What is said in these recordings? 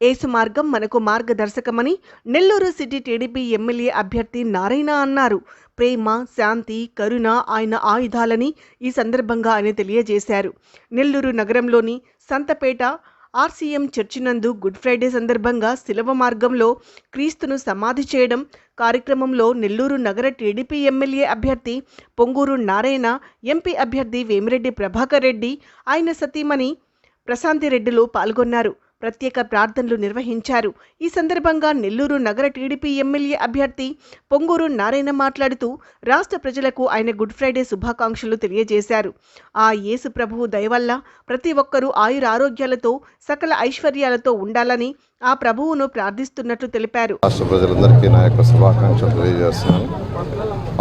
ఏసు మార్గం మనకు మార్గదర్శకమని నెల్లూరు సిటీ టీడీపీ ఎమ్మెల్యే అభ్యర్థి నారాయణ అన్నారు. ప్రేమ శాంతి కరుణ ఆయన ఆయుధాలని ఈ సందర్భంగా ఆయన తెలియజేశారు. నెల్లూరు నగరంలోని సంతపేట ఆర్సీఎం చర్చినందు గుడ్ ఫ్రైడే సందర్భంగా శిలవ మార్గంలో క్రీస్తును సమాధి చేయడం కార్యక్రమంలో నెల్లూరు నగర టీడీపీ ఎమ్మెల్యే అభ్యర్థి పొంగూరు నారాయణ ఎంపీ అభ్యర్థి వేమిరెడ్డి ప్రభాకర్ రెడ్డి ఆయన సతీమణి ప్రశాంతిరెడ్డిలు పాల్గొన్నారు. ప్రత్యేక ప్రార్థనలు నిర్వహించారు. ఈ సందర్భంగా నెల్లూరు నగర టీడీపీ ఎమ్మెల్యే అభ్యర్థి పొంగూరు నారాయణ మాట్లాడుతూ రాష్ట్ర ప్రజలకు ఆయన గుడ్ ఫ్రైడే శుభాకాంక్షలు తెలియజేశారు. ఆ యేసు ప్రభువు దయవల్ల ప్రతి ఒక్కరూ ఆయుర ఆరోగ్యాలతో సకల ఐశ్వర్యాలతో ఉండాలని ఆ ప్రభువును ప్రార్థిస్తున్నట్లు తెలిపారు. రాష్ట్ర ప్రజలందరికీ నా యొక్క శుభాకాంక్షలు తెలియజేస్తున్నాను.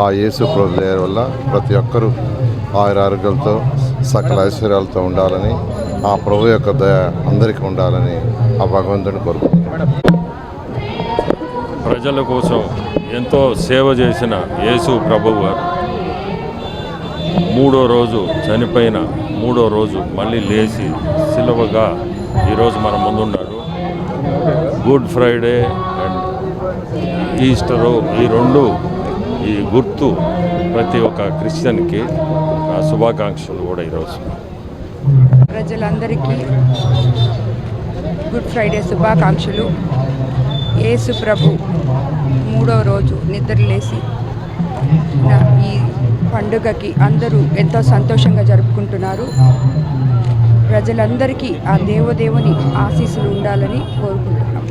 ఆ యేసు ప్రభు దయ వల్ల ప్రతి ఒక్కరూ ఆయుర ఆరోగ్యాలతో సకల ఐశ్వర్యాలతో ఉండాలని ఆ ప్రభు యొక్క దయ అందరికీ ఉండాలని ఆ భగవంతుని కోరుకుంటున్నాను. ప్రజల కోసం ఎంతో సేవ చేసిన యేసు ప్రభు గారు మూడో రోజు చనిపోయిన మూడో రోజు మళ్ళీ లేచి సిలువగా ఈరోజు మన ముందున్నాడు. గుడ్ ఫ్రైడే అండ్ ఈస్టరు ఈ రెండు ఈ గుర్తు ప్రతి ఒక్క క్రిస్టియన్కి ఆ శుభాకాంక్షలు కూడా ఈరోజు. ప్రజలందరికీ గుడ్ ఫ్రైడే శుభాకాంక్షలు. యేసు ప్రభు మూడో రోజు నిద్రలేసి ఈ పండుగకి అందరూ ఎంతో సంతోషంగా జరుపుకుంటున్నారు. ప్రజలందరికీ ఆ దేవదేవుని ఆశీస్సులు ఉండాలని కోరుకుంటున్నాం.